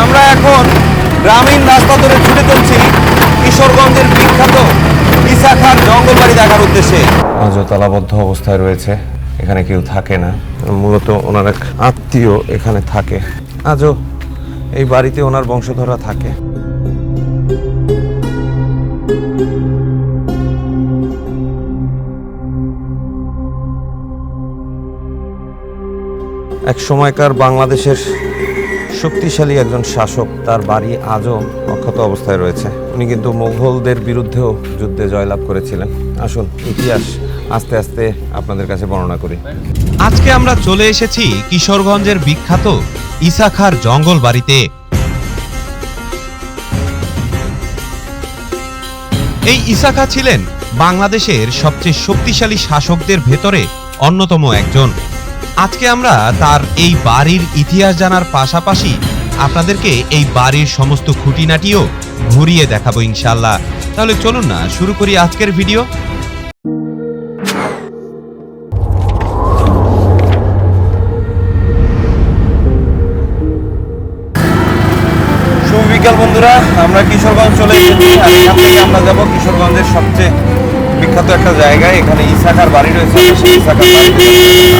আমরা এখন গ্রামীণ রাস্তা ধরে ছুটে চলছি কিশোরগঞ্জের বিখ্যাত ইসাখার জঙ্গলবাড়ি দেখার উদ্দেশ্যে। আজও তালাবদ্ধ অবস্থায় রয়েছে। এখানে কেউ থাকে না। মূলত ওনার এক আত্মীয় এখানে থাকে। আজও এই বাড়িতে ওনার বংশধররা থাকে। এক সময়কার বাংলাদেশের শক্তিশালী একজন শাসক, তার বাড়ি আজও অক্ষত অবস্থায় রয়েছে। উনি কিন্তু মোগলদের বিরুদ্ধেও যুদ্ধে জয়লাভ করেছিলেন। আসুন, ইতিহাস আস্তে আস্তে আপনাদের কাছে বর্ণনা করি। আজকে আমরা চলে এসেছি কিশোরগঞ্জের বিখ্যাত ইসাখার জঙ্গল বাড়িতে। এই ইসাখা ছিলেন বাংলাদেশের সবচেয়ে শক্তিশালী শাসকদের ভেতরে অন্যতম একজন। আজকে আমরা তার এই বাড়ির ইতিহাস জানার পাশাপাশি আপনাদেরকে এই বাড়ির সমস্ত খুঁটিনাটিও ঘুরিয়ে দেখাবো ইনশাল্লাহ তাহলে চলুন না, শুরু করি আজকের ভিডিও। বিকাল বন্ধুরা, আমরা কিশোরগঞ্জ চলে এসেছি। আর এখান থেকে আমরা যাব কিশোরগঞ্জের সবচেয়ে বিখ্যাত একটা জায়গায়, এখানে ইসাখার বাড়ি রয়েছে সেই ইসাখার বাড়িতে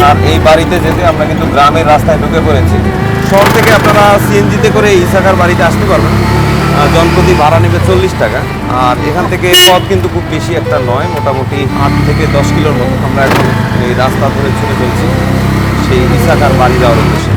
আর এই বাড়িতে যেতে আমরা কিন্তু গ্রামের রাস্তায় ঢুকে পড়েছি। শহর থেকে আপনারা সিএনজিতে করে এই ইসাখার বাড়িতে আসতে পারবেন। জনপ্রতি ভাড়া নেবে চল্লিশ টাকা। আর এখান থেকে পথ কিন্তু খুব বেশি একটা নয়, মোটামুটি আট থেকে দশ কিলোর মতো। আমরা এখন এই রাস্তা ধরে ছুটে চলছি, সেই ইসাখার বাড়ি যাওয়ার উদ্দেশ্যে।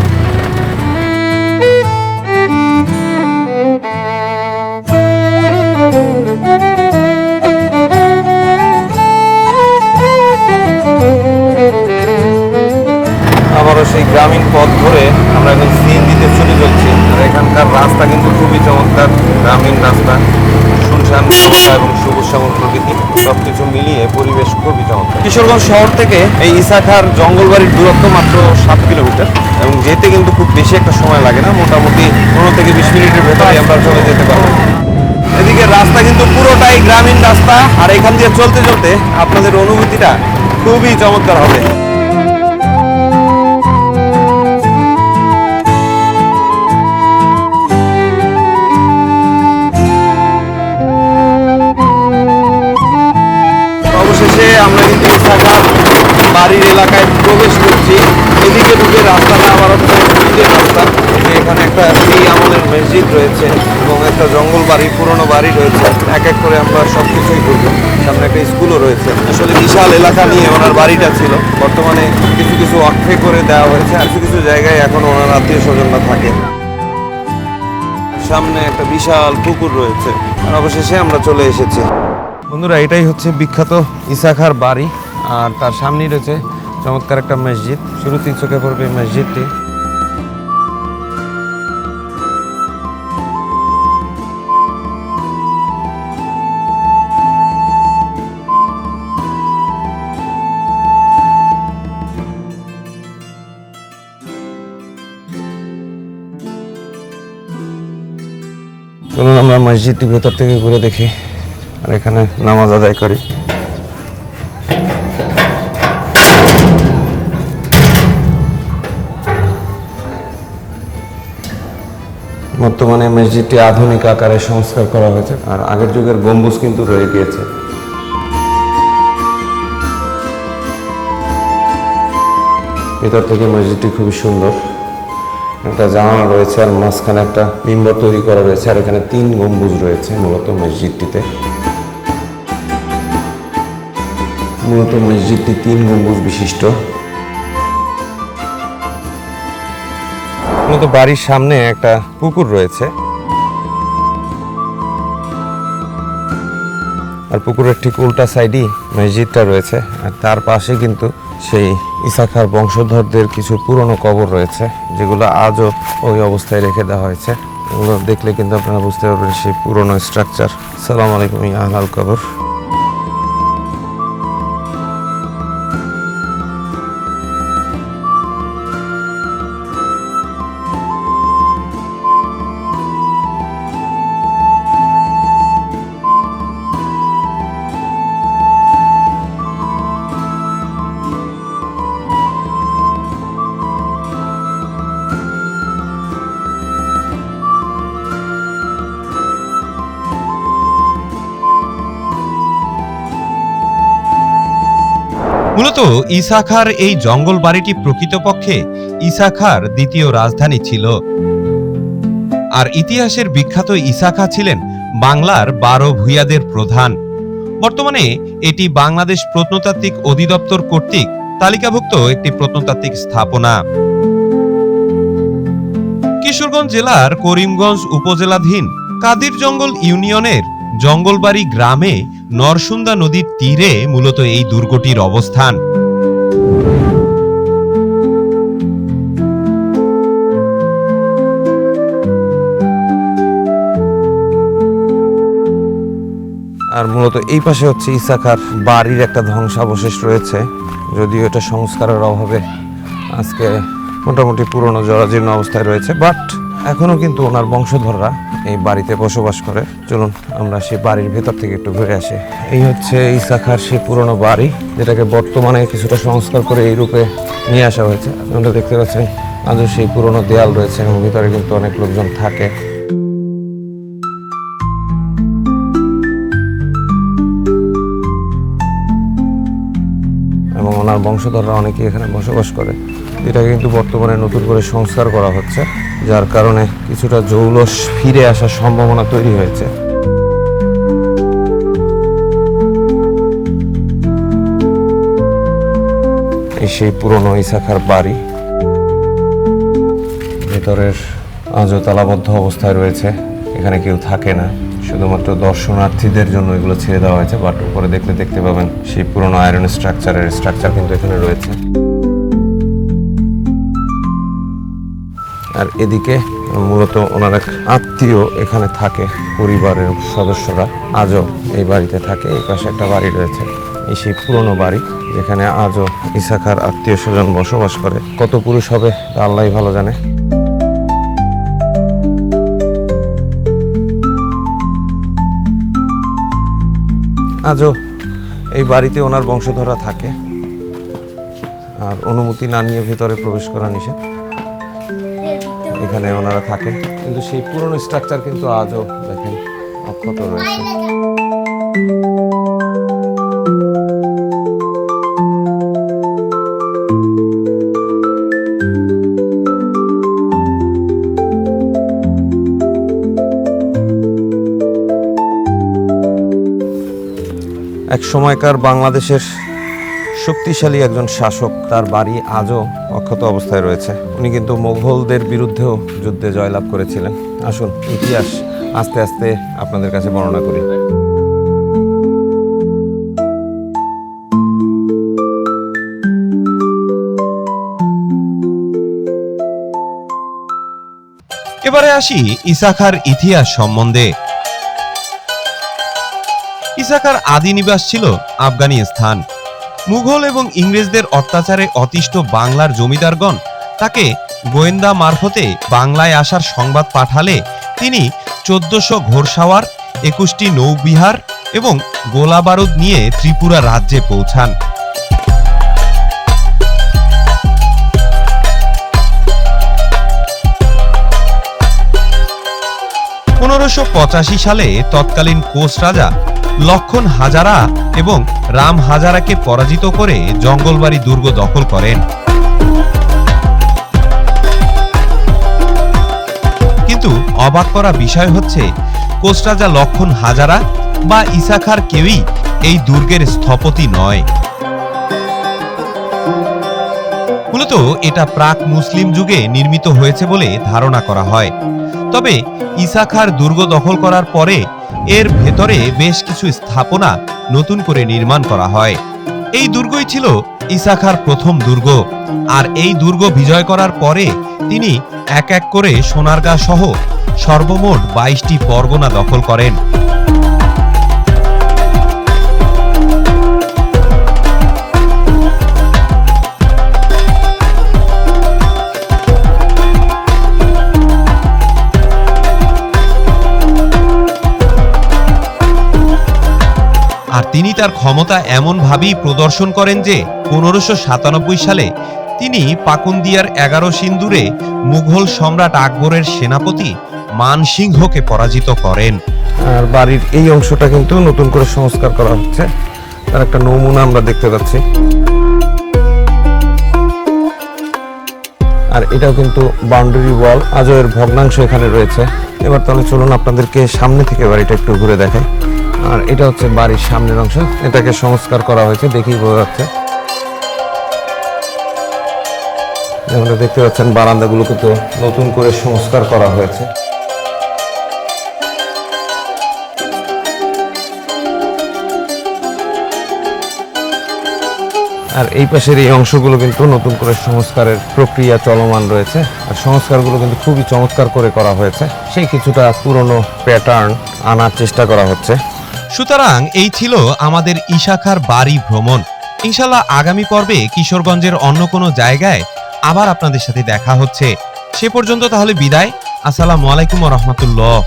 খুবই চমৎকার গ্রামীণ রাস্তা, শুনশান অবস্থা এবং সবুজ শ্যামল প্রকৃতি সব কিছু মিলিয়ে পরিবেশ খুবই চমৎকার। কিশোরগঞ্জ শহর থেকে এই ইসাখার জঙ্গলবাড়ির দূরত্ব মাত্র সাত কিলোমিটার এবং যেতে কিন্তু খুব বেশি একটা সময় লাগে না, মোটামুটি পনেরো থেকে বিশ মিনিটের ভেতরে আমরা চলে যেতে পারব। এদিকে রাস্তা কিন্তু পুরোটাই গ্রামীণ রাস্তা, আর এখান দিয়ে চলতে চলতে আপনাদের অনুভূতিটা খুবই চমৎকার হবে। এদিকে ঢুকে রাস্তাটা আবার হচ্ছে রাস্তা। এখানে একটা সেই আমলের মসজিদ রয়েছে এবং একটা জঙ্গল বাড়ি, পুরনো বাড়ি রয়েছে। এক এক করে আমরা সব কিছুই ঘুরবো। সামনে একটা স্কুলও রয়েছে। আসলে বিশাল এলাকা নিয়ে ওনার বাড়িটা ছিল। বর্তমানে কিছু কিছু অক্ষে করে দেওয়া হয়েছে আর কিছু কিছু জায়গায় এখন ওনার আত্মীয় স্বজনরা থাকে। সামনে একটা বিশাল পুকুর রয়েছে। আর অবশেষে আমরা চলে এসেছি। বন্ধুরা, এটাই হচ্ছে বিখ্যাত ইসাখার বাড়ি। আর তার সামনেই রয়েছে চমৎকার একটা মসজিদ। শুরুতেই চোখে পড়বে মসজিদটি। চলুন আমরা মসজিদটি ভেতর থেকে ঘুরে দেখি। আর এখানে নামাজ আদায় করি। বর্তমানে মসজিদটি আধুনিক আকারে সংস্কার করা হয়েছে। আর আগের যুগের গম্বুজ কিন্তু রয়ে গিয়েছে। ভিতর থেকে মসজিদটি খুবই সুন্দর। একটা জানালা রয়েছে আর মাঝখানে একটা মিম্বর তৈরি করা রয়েছে। আর এখানে তিন গম্বুজ রয়েছে মূলত মসজিদটিতে। মূলত মসজিদটি তিন গম্বুজ বিশিষ্ট। মূলত বাড়ির সামনে একটা পুকুর রয়েছে। আর পুকুরের ঠিক উল্টা সাইডই মসজিদটা রয়েছে। আর তার পাশে কিন্তু সেই ইসাখার বংশধরদের কিছু পুরনো কবর রয়েছে, যেগুলো আজও ওই অবস্থায় রেখে দেওয়া হয়েছে। এগুলো দেখলে কিন্তু আপনারা বুঝতে পারবেন সেই পুরনো স্ট্রাকচার সালাম আলাইকুম আহলাল কবর। মূলত ইসাখার এই জঙ্গল বাড়িটি প্রকৃতপক্ষে ইসাখার দ্বিতীয় রাজধানী ছিল। আর ইতিহাসের বিখ্যাত ইসাখা ছিলেন বাংলার বারো ভূঁইয়াদের প্রধান। বর্তমানে এটি বাংলাদেশ প্রত্নতাত্ত্বিক অধিদপ্তর কর্তৃক তালিকাভুক্ত একটি প্রত্নতাত্ত্বিক স্থাপনা। কিশোরগঞ্জ জেলার করিমগঞ্জ উপজেলাধীন কাদির জঙ্গল ইউনিয়নের জঙ্গলবাড়ি গ্রামে নরসুন্দা নদীর তীরে মূলত এই দুর্গটির অবস্থান। আর মূলত এই পাশে হচ্ছে ইসাখার বাড়ির একটা ধ্বংসাবশেষ রয়েছে, যদিও এটা সংস্কারের অভাবে আজকে মোটামুটি পুরনো জরাজীর্ণ অবস্থায় রয়েছে বাট এখনও কিন্তু ওনার বংশধররা এই বাড়িতে বসবাস করে। চলুন, আমরা সেই বাড়ির ভেতর থেকে একটু ঘুরে আসি। এই হচ্ছে ইসাখার সেই পুরনো বাড়ি, যেটাকে বর্তমানে কিছুটা সংস্কার করে এই রূপে নিয়ে আসা হয়েছে। আপনারা দেখতে পাচ্ছেন, আজও সেই পুরনো দেয়াল রয়েছে এবং ভিতরে কিন্তু অনেক লোকজন থাকে। এবং ওনার বংশধররা অনেকেই এখানে বসবাস করে। এটা কিন্তু বর্তমানে নতুন করে সংস্কার করা হচ্ছে, যার কারণে কিছুটা জৌলস ফিরে আসার সম্ভাবনা তৈরি হয়েছে। সেই পুরনো ইসাখার বাড়ি, ভেতরের আজও তালাবদ্ধ অবস্থায় রয়েছে। এখানে কেউ থাকে না, শুধুমাত্র দর্শনার্থীদের জন্য এগুলো ছেড়ে দেওয়া হয়েছে বাট উপরে দেখলে দেখতে পাবেন সেই পুরনো আয়রন স্ট্রাকচারের স্ট্রাকচার কিন্তু এখানে রয়েছে। আর এদিকে মূলত ওনার এক আত্মীয় এখানে থাকে, পরিবারের সদস্যরা। আজও এই বাড়িতে থাকে, এই পাশে একটা বাড়ি রয়েছে, এই সেই পুরনো বাড়ি, যেখানে আজও ইসাখার আত্মীয় স্বজন বসবাস করে। কত পুরুষ হবে আল্লাহ ভালো জানে। আজও এই বাড়িতে ওনার বংশধরা থাকে। আর অনুমতি না নিয়ে ভেতরে প্রবেশ করা নিষেধ। এখানে ওনারা থাকে কিন্তু সেই পুরনো স্ট্রাকচার কিন্তু আজও দেখেন অক্ষত রয়েছে। এক সময়কার বাংলাদেশের শক্তিশালী একজন শাসক, তার বাড়ি আজও অক্ষত অবস্থায় রয়েছে। উনি কিন্তু মোগলদের বিরুদ্ধেও যুদ্ধে জয়লাভ করেছিলেন। আসুন, ইতিহাস আস্তে আস্তে আপনাদের কাছে বর্ণনা করি। এবারে আসি ইসাখার ইতিহাস সম্বন্ধে। ইসাখার আদি নিবাস ছিল আফগানিস্তান। মুঘল এবং ইংরেজদের অত্যাচারে অতিষ্ঠ বাংলার জমিদারগণ তাকে গোয়েন্দা মারফতে বাংলায় আসার সংবাদ পাঠালে তিনি চোদ্দশো ঘোরসাওয়ার একুশটি নৌবিহার এবং গোলাবারুদ নিয়ে ত্রিপুরা রাজ্যে পৌঁছান। পনেরোশো সালে তৎকালীন কোচ রাজা লক্ষণ হাজারা এবং রাম হাজারাকে পরাজিত করে জঙ্গলবাড়ি দুর্গ দখল করেন। কিন্তু অবাক করা বিষয় হচ্ছে কোচ লক্ষণ হাজারা বা ইসাখার কেউই এই দুর্গের স্থপতি নয়। মূলত এটা প্রাক মুসলিম যুগে নির্মিত হয়েছে বলে ধারণা করা হয়। তবে ইসাখার দুর্গ দখল করার পরে এর ভেতরে বেশ কিছু স্থাপনা নতুন করে নির্মাণ করা হয়। এই দুর্গই ছিল ইসাখার প্রথম দুর্গ, আর এই দুর্গ বিজয় করার পরে তিনি এক এক করে সোনারগাঁ সহ সর্বমোট বাইশটি পরগনা দখল করেন। আর তিনি তার ক্ষমতা এমনভাবেই প্রদর্শন করেন যে পনেরোশো সাতানব্বই সালে তিনি পাকুন্দিয়ার এগারো সিন্দুরে মুঘল সম্রাট আকবরের সেনাপতি মানসিংহকে পরাজিত করেন। আর বাড়ির এই অংশটা কিন্তু নতুন করে সংস্কার করা হচ্ছে। তার একটা নমুনা আমরা দেখতে পাচ্ছি। আর এটাও কিন্তু বাউন্ডারি ওয়াল আজয়ের ভগ্নাংশ এখানে রয়েছে। এবার তাহলে চলুন আপনাদেরকে সামনে থেকে বাড়িটা একটু ঘুরে দেখায় আর এটা হচ্ছে বাড়ির সামনের অংশ। এটাকে সংস্কার করা হয়েছে, দেখেই বোঝা যাচ্ছে। যেমনটা দেখতে পাচ্ছেন বারান্দাগুলো কিন্তু নতুন করে সংস্কার করা হয়েছে। আর এই পাশের এই অংশগুলো কিন্তু নতুন করে সংস্কারের প্রক্রিয়া চলমান রয়েছে। আর সংস্কারগুলো কিন্তু খুবই চমৎকার করে করা হয়েছে। সেই কিছুটা পুরনো প্যাটার্ন আনার চেষ্টা করা হচ্ছে। সুতরাং এই ছিল আমাদের ইশাখার বাড়ি ভ্রমণ। ইনশাল্লাহ আগামী পর্বে কিশোরগঞ্জের অন্য কোনো জায়গায় আবার আপনাদের সাথে দেখা হচ্ছে। সে পর্যন্ত তাহলে বিদায়। আসসালামু আলাইকুম রহমতুল্লাহ।